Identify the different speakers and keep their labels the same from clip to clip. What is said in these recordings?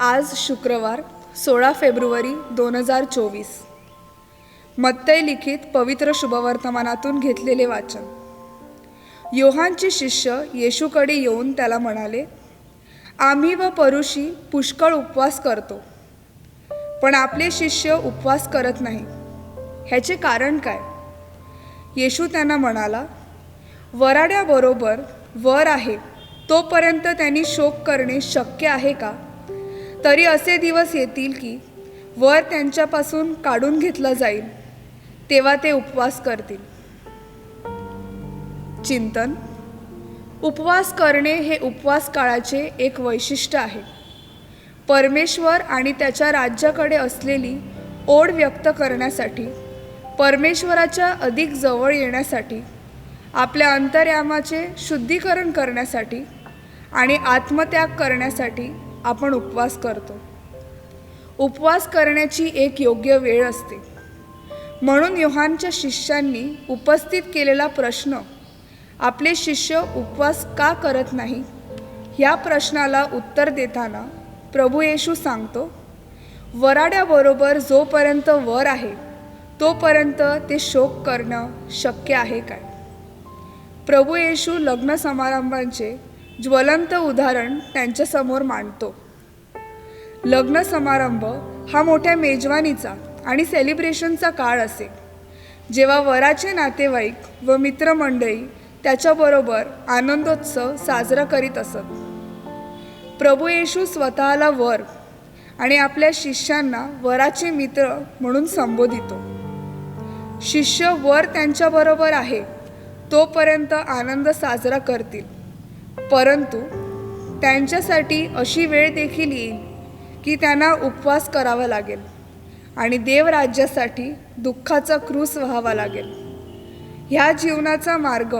Speaker 1: आज शुक्रवार सोळा फेब्रुवारी दोन हजार चोवीस. मत्तय लिखित पवित्र शुभवर्तमानातून घेतलेले वाचन. योहानचे शिष्य येशूकडे येऊन त्याला म्हणाले आम्ही व परुषी पुष्कळ उपवास करतो पण आपले शिष्य उपवास करत नाही. ह्याचे कारण काय? येशू त्यांना म्हणाला वराड्याबरोबर वर आहे तोपर्यंत त्यांनी शोक करणे शक्य आहे का? तरी असे दिवस येतील की वर त्यांच्यापासून काढून घेतलं जाईल तेव्हा ते उपवास करतील. चिंतन. उपवास करणे हे उपवास काळाचे एक वैशिष्ट्य आहे. परमेश्वर आणि त्याच्या राज्याकडे असलेली ओढ व्यक्त करण्यासाठी परमेश्वराच्या अधिक जवळ येण्यासाठी आपल्या अंतर्यामाचे शुद्धीकरण करण्यासाठी आणि आत्मत्याग करण्यासाठी आपण उपवास करतो. उपवास करण्याची एक योग्य वेळ असते. म्हणून योहानच्या शिष्यांनी उपस्थित केलेला प्रश्न आपले शिष्य उपवास का करत नाही? ह्या प्रश्नाला उत्तर देताना प्रभू येशू सांगतो वराड्याबरोबर जोपर्यंत वर आहे तोपर्यंत ते शोक करणं शक्य आहे काय? प्रभू येशू लग्न समारंभांचे ज्वलंत उदाहरण त्यांच्यासमोर मांडतो. लग्न समारंभ हा मोठ्या मेजवानीचा आणि सेलिब्रेशनचा काळ असे. जेव्हा वराचे नातेवाईक व मित्रमंडळी त्याच्याबरोबर आनंदोत्सव साजरा करीत असत. प्रभू येशू स्वतःला वर आणि आपल्या शिष्यांना वराचे मित्र म्हणून संबोधितो. शिष्य वर त्यांच्याबरोबर आहे तोपर्यंत आनंद साजरा करतील. परंतु त्यांच्यासाठी अशी वेळ देखील येईल की त्यांना उपवास करावा लागेल आणि देवराज्यासाठी दुःखाचा क्रूस व्हावा लागेल. ह्या जीवनाचा मार्ग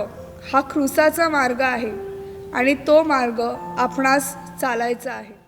Speaker 1: हा क्रूसाचा मार्ग आहे आणि तो मार्ग आपणास चालायचा आहे.